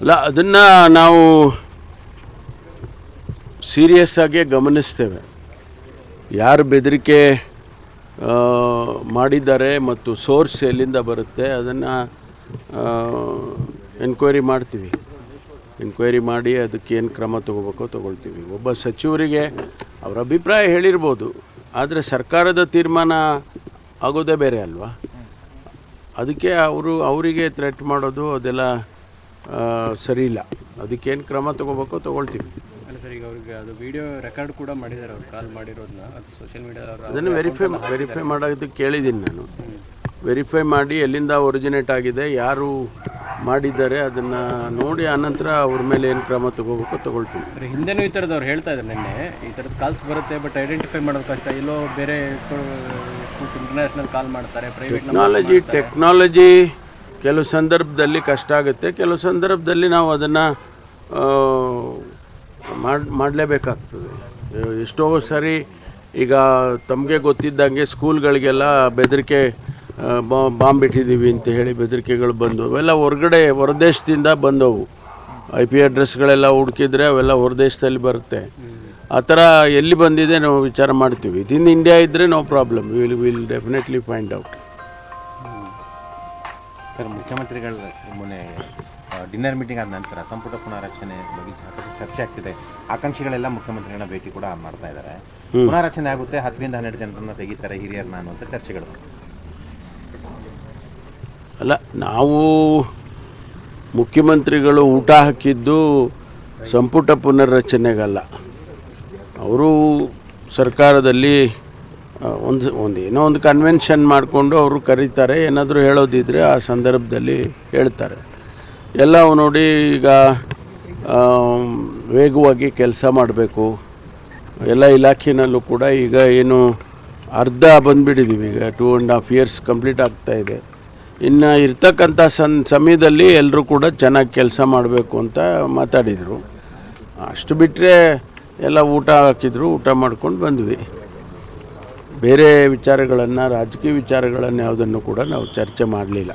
ಅಲ್ಲ, ಅದನ್ನು ನಾವು ಸೀರಿಯಸ್ ಆಗಿ ಗಮನಿಸ್ತೇವೆ. ಯಾರು ಬೆದರಿಕೆ ಮಾಡಿದ್ದಾರೆ ಮತ್ತು ಸೋರ್ಸ್ ಎಲ್ಲಿಂದ ಬರುತ್ತೆ, ಅದನ್ನು ಎನ್ಕ್ವೈರಿ ಮಾಡ್ತೀವಿ. ಎನ್ಕ್ವೈರಿ ಮಾಡಿ ಅದಕ್ಕೆ ಏನು ಕ್ರಮ ತಗೋಬೇಕೋ ತಗೊಳ್ತೀವಿ. ಒಬ್ಬ ಸಚಿವರಿಗೆ ಅವರ ಅಭಿಪ್ರಾಯ ಹೇಳಿರ್ಬೋದು, ಆದರೆ ಸರ್ಕಾರದ ತೀರ್ಮಾನ ಆಗೋದೇ ಬೇರೆ ಅಲ್ವಾ? ಅದಕ್ಕೆ ಅವರು, ಅವರಿಗೆ ಥ್ರೆಟ್ ಮಾಡೋದು ಅದೆಲ್ಲ ಸರಿ ಇಲ್ಲ. ಅದಕ್ಕೇನು ಕ್ರಮ ತೊಗೋಬೇಕು ತಗೊಳ್ತೀವಿ. ಅಲ್ಲ ಸರ್ ಈಗ ಅವ್ರಿಗೆ ಅದು ವಿಡಿಯೋ ರೆಕಾರ್ಡ್ ಕೂಡ ಮಾಡಿದ್ದಾರೆ ಅವ್ರು ಕಾಲ್ ಮಾಡಿರೋದನ್ನ ಅದು ಸೋಷಿಯಲ್ ಮೀಡಿಯಾ ಅದನ್ನು ವೆರಿಫೈ ವೆರಿಫೈ ಮಾಡೋದಕ್ಕೆ ಕೇಳಿದ್ದೀನಿ ನಾನು. ವೆರಿಫೈ ಮಾಡಿ ಎಲ್ಲಿಂದ ಒರಿಜಿನೇಟ್ ಆಗಿದೆ ಯಾರು ಮಾಡಿದ್ದಾರೆ ಅದನ್ನು ನೋಡಿ ಆನಂತರ ಅವ್ರ ಮೇಲೆ ಏನು ಕ್ರಮ ತಗೋಬೇಕು ತಗೊಳ್ತೀವಿ ಹಿಂದೆನೂ ಈ ಥರದವ್ರು ಹೇಳ್ತಾ ಇದ್ದಾರೆ ನಿನ್ನೆ. ಈ ಥರದ ಕಾಲ್ಸ್ ಬರುತ್ತೆ ಬಟ್ ಐಡೆಂಟಿಫೈ ಮಾಡೋದು ಕಷ್ಟ. ಎಲ್ಲೋ ಬೇರೆ ಇಂಟರ್ನ್ಯಾಷನಲ್ ಕಾಲ್ ಮಾಡ್ತಾರೆ ಪ್ರೈವೇಟ್ ಟೆಕ್ನಾಲಜಿ ಟೆಕ್ನಾಲಜಿ ಕೆಲವು ಸಂದರ್ಭದಲ್ಲಿ ಕಷ್ಟ ಆಗುತ್ತೆ, ಕೆಲವು ಸಂದರ್ಭದಲ್ಲಿ ನಾವು ಅದನ್ನು ಮಾಡಿ, ಮಾಡಲೇಬೇಕಾಗ್ತದೆ. ಎಷ್ಟೋ ಸರಿ ಈಗ ತಮಗೆ ಗೊತ್ತಿದ್ದಂಗೆ ಸ್ಕೂಲ್ಗಳಿಗೆಲ್ಲ ಬೆದರಿಕೆ ಬಾಂಬ್ ಇಟ್ಟಿದ್ದೀವಿ ಅಂತ ಹೇಳಿ ಬೆದರಿಕೆಗಳು ಬಂದು, ಅವೆಲ್ಲ ಹೊರಗಡೆ, ಹೊರದೇಶದಿಂದ ಬಂದವು. ಐ ಪಿ ಅಡ್ರೆಸ್ಗಳೆಲ್ಲ ಹುಡುಕಿದ್ರೆ ಅವೆಲ್ಲ ಹೊರದೇಶದಲ್ಲಿ ಬರುತ್ತೆ. ಆ ಥರ ಎಲ್ಲಿ ಬಂದಿದೆ ನಾವು ವಿಚಾರ ಮಾಡ್ತೀವಿ. ಇದಿನ್ ಇಂಡಿಯಾ ಇದ್ದರೆ no problem will will definitely find out sir ಮುಖ್ಯಮಂತ್ರಿಗಳ ಮೊನ್ನೆ ಡಿನ್ನರ್ ಮೀಟಿಂಗ್ ಆದ ನಂತರ ಸಂಪುಟ ಪುನಾರಚನೆ ಬಗ್ಗೆ ಸಾಕಷ್ಟು ಚರ್ಚೆ ಆಗ್ತಿದೆ. ಆಕಾಂಕ್ಷಿಗಳೆಲ್ಲ ಮುಖ್ಯಮಂತ್ರಿಗಳನ್ನ ಭೇಟಿ ಕೂಡ ಮಾಡ್ತಾ ಇದ್ದಾರೆ. ಪುನಾರಚನೆ ಆಗುತ್ತೆ ಹತ್ತರಿಂದ ಹನ್ನೆರಡು ಜನರನ್ನ ತೆಗಿತಾರೆ ಹಿರಿಯರನ್ನ ಅನ್ನುವಂಥ ಚರ್ಚೆಗಳು. ಅಲ್ಲ ನಾವು ಮುಖ್ಯಮಂತ್ರಿಗಳು ಊಟ ಹಾಕಿದ್ದು ಸಂಪುಟ ಪುನರ್ರಚನೆಗಲ್ಲ. ಅವರು ಸರ್ಕಾರದಲ್ಲಿ ಒಂದು ಒಂದು ಏನೋ ಒಂದು ಕನ್ವೆನ್ಷನ್ ಮಾಡಿಕೊಂಡು ಅವರು ಕರೀತಾರೆ. ಏನಾದರೂ ಹೇಳೋದಿದ್ರೆ ಆ ಸಂದರ್ಭದಲ್ಲಿ ಹೇಳ್ತಾರೆ. ಎಲ್ಲ ನೋಡಿ ಈಗ ವೇಗವಾಗಿ ಕೆಲಸ ಮಾಡಬೇಕು. ಎಲ್ಲ ಇಲಾಖೆನಲ್ಲೂ ಕೂಡ ಈಗ ಏನು ಅರ್ಧ ಬಂದುಬಿಟ್ಟಿದ್ದೀವಿ ಈಗ two and half years complete ಆಗ್ತಾ ಇದೆ. ಇನ್ನು ಇರ್ತಕ್ಕಂಥ ಸನ್ ಸಮಯದಲ್ಲಿ ಎಲ್ಲರೂ ಕೂಡ ಚೆನ್ನಾಗಿ ಕೆಲಸ ಮಾಡಬೇಕು ಅಂತ ಮಾತಾಡಿದರು. ಅಷ್ಟು ಬಿಟ್ಟರೆ ಎಲ್ಲ ಊಟ ಹಾಕಿದ್ರು, ಊಟ ಮಾಡ್ಕೊಂಡು ಬಂದ್ವಿ. ಬೇರೆ ವಿಚಾರಗಳನ್ನು ರಾಜಕೀಯ ವಿಚಾರಗಳನ್ನು ಯಾವುದನ್ನು ಕೂಡ ನಾವು ಚರ್ಚೆ ಮಾಡಲಿಲ್ಲ.